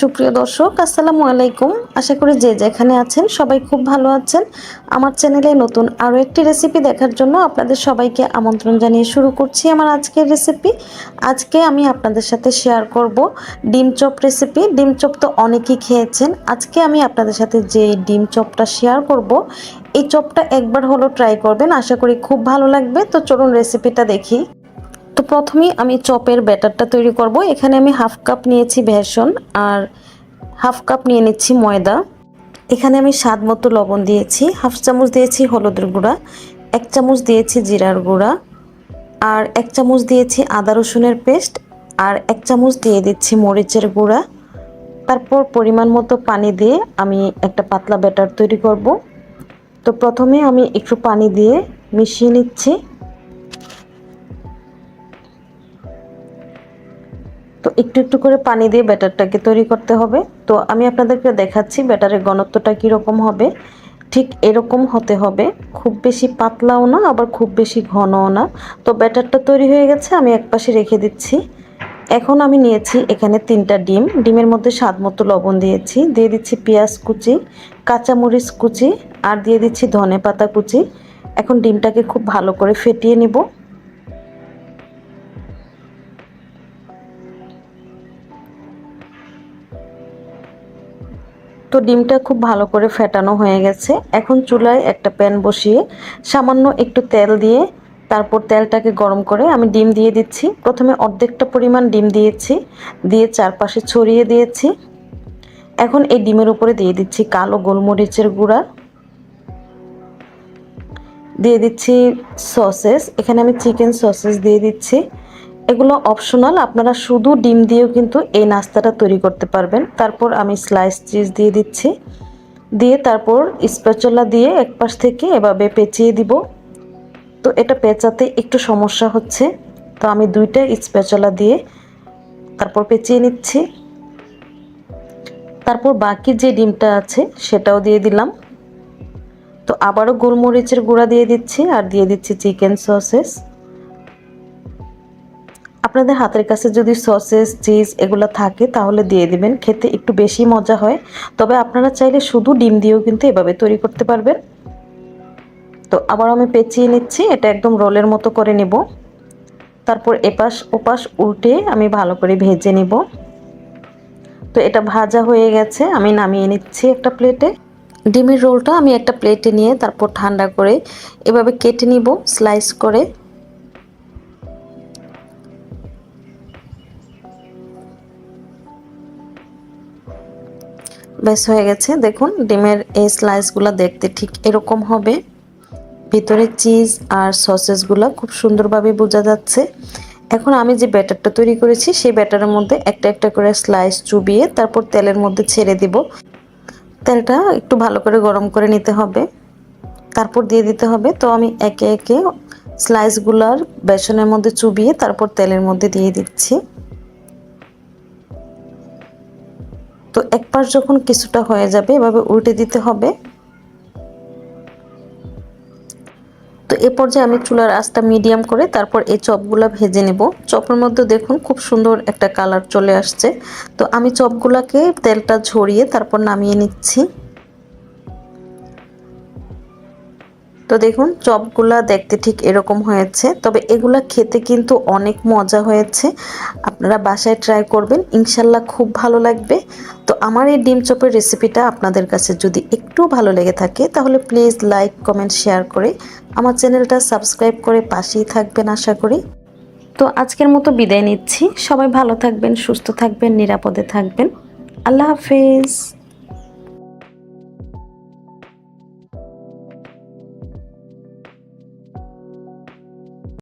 সুপ্রিয় দর্শক, আসসালামু আলাইকুম। আশা করি যে যেখানে আছেন সবাই খুব ভালো আছেন। আমার চ্যানেলে নতুন আরও একটি রেসিপি দেখার জন্য আপনাদের সবাইকে আমন্ত্রণ জানিয়ে শুরু করছি আমার আজকের রেসিপি। আজকে আমি আপনাদের সাথে শেয়ার করব ডিম চপ রেসিপি। ডিম চপ তো অনেকেই খেয়েছেন। আজকে আমি আপনাদের সাথে যে ডিম চপটা শেয়ার করব, এই চপটা একবার হলো ট্রাই করবেন। আশা করি খুব ভালো লাগবে। তো চলুন রেসিপিটা দেখি। তো প্রথমেই আমি চপের ব্যাটারটা তৈরি করব। এখানে আমি হাফ কাপ নিয়েছি বেসন আর হাফ কাপ নিয়ে নিচ্ছি ময়দা। এখানে আমি স্বাদ মতো লবণ দিয়েছি, হাফ চামচ দিয়েছি হলুদের গুঁড়া, এক চামচ দিয়েছি জিরার গুঁড়া আর এক চামচ দিয়েছি আদা রসুনের পেস্ট আর এক চামচ দিয়ে দিচ্ছি মরিচের গুঁড়া। তারপর পরিমাণ মতো পানি দিয়ে আমি একটা পাতলা ব্যাটার তৈরি করব। তো প্রথমে আমি একটু পানি দিয়ে মিশিয়ে নিচ্ছি। তো একটু একটু করে পানি দিয়ে ব্যাটারটাকে তৈরি করতে হবে। তো আমি আপনাদেরকে দেখাচ্ছি ব্যাটারের ঘনত্বটা কীরকম হবে। ঠিক এরকম হতে হবে। খুব বেশি পাতলাও না, আবার খুব বেশি ঘনও না। তো ব্যাটারটা তৈরি হয়ে গেছে, আমি একপাশে রেখে দিচ্ছি। এখন আমি নিয়েছি এখানে তিনটা ডিম। ডিমের মধ্যে স্বাদ মতো লবণ দিয়েছি। দিয়ে দিচ্ছি পেঁয়াজ কুচি, কাঁচামরিচ কুচি, আর দিয়ে দিচ্ছি ধনে পাতা কুচি। এখন ডিমটাকে খুব ভালো করে ফেটিয়ে নিব। তো ডিমটা খুব ভালো করে ফেটানো হয়ে গেছে। এখন চুলায় একটা প্যান বসিয়ে সামান্য একটু তেল দিয়ে তারপর তেলটাকে গরম করে আমি ডিম দিয়ে দিচ্ছি। প্রথমে অর্ধেকটা পরিমাণ ডিম দিয়েছি, দিয়ে চারপাশে ছড়িয়ে দিয়েছি। এখন এই ডিমের উপরে দিয়ে দিচ্ছি কালো গোলমরিচের গুঁড়া। দিয়ে দিচ্ছি সসেস। এখানে আমি চিকেন সসেস দিয়ে দিচ্ছি। এগুলো অপশনাল আপনারা শুধু ডিম দিয়েও কিন্তু এই নাস্তাটা তৈরি করতে পারবেন। তারপর আমি স্লাইস চিজ দিয়ে দিচ্ছি। দিয়ে তারপর স্প্যাচলা দিয়ে এক পাশ থেকে এভাবে পেঁচিয়ে দিব। তো এটা পেঁচাতে একটু সমস্যা হচ্ছে। তো আমি দুইটা স্প্যাচলা দিয়ে তারপর পেঁচিয়ে নিচ্ছি। তারপর বাকি যে ডিমটা আছে সেটাও দিয়ে দিলাম। তো আবারও গোলমরিচের গুঁড়া দিয়ে দিচ্ছি আর দিয়ে দিচ্ছি চিকেন সসেস আপনাদের হাতের কাছে যদি সসেস, চিজ এগুলো থাকে, তাহলে দিয়ে দিবেন। খেতে একটু বেশি মজা হয়। তবে আপনারা চাইলে শুধু ডিম দিয়েও কিন্তু এভাবে তৈরি করতে পারবেন। তো আবার আমি পেঁচিয়ে নিচ্ছি, এটা একদম রোলের মতো করে নেব। তারপর এপাশ ওপাশ উল্টে আমি ভালো করে ভেজে নিব। তো এটা ভাজা হয়ে গেছে, আমি নামিয়ে নিচ্ছি একটা প্লেটে। ডিমের রোলটা আমি একটা প্লেটে নিয়ে তারপর ঠান্ডা করে এভাবে কেটে নিব, স্লাইস করে। ব্যাস হয়ে গেছে। দেখুন, ডিমের এই স্লাইসগুলো দেখতে ঠিক এরকম হবে। ভিতরে চিজ আর সসেসগুলো খুব সুন্দরভাবে বোঝা যাচ্ছে। এখন আমি যে ব্যাটারটা তৈরি করেছি, সেই ব্যাটারের মধ্যে একটা একটা করে স্লাইস চুবিয়ে তারপর তেলের মধ্যে ছেড়ে দিব। তেলটা একটু ভালো করে গরম করে নিতে হবে। তারপর দিয়ে দিতে হবে। তো আমি একে একে স্লাইসগুলার বেসনের মধ্যে চুবিয়ে তারপর তেলের মধ্যে দিয়ে দিচ্ছি। তো এক পাশ যখন কিছুটা হয়ে যাবে, এভাবে উল্টে দিতে হবে। তো এ পর্যায়ে আমি চুলার আঁচটা মিডিয়াম করে তারপর এই চপগুলা ভেজে নেব। চপের মধ্যে দেখুন খুব সুন্দর একটা কালার চলে আসছে। তো আমি চপগুলাকে তেলটা ঝরিয়ে তারপর নামিয়ে নিচ্ছি। তো দেখুন, চপগুলা দেখতে ঠিক এরকম হয়েছে। তবে এগুলা খেতে কিন্তু অনেক মজা হয়েছে। আপনারা বাসায় ট্রাই করবেন, ইনশাল্লাহ খুব ভালো লাগবে। তো আমার এই ডিম চপের রেসিপিটা আপনাদের কাছে যদি একটু ভালো লেগে থাকে, তাহলে প্লিজ লাইক কমেন্ট শেয়ার করে আমার চ্যানেলটা সাবস্ক্রাইব করে পাশেই থাকবেন আশা করি। তো আজকের মতো বিদায় নিচ্ছি। সবাই ভালো থাকবেন, সুস্থ থাকবেন, নিরাপদে থাকবেন। আল্লাহ হাফিজ।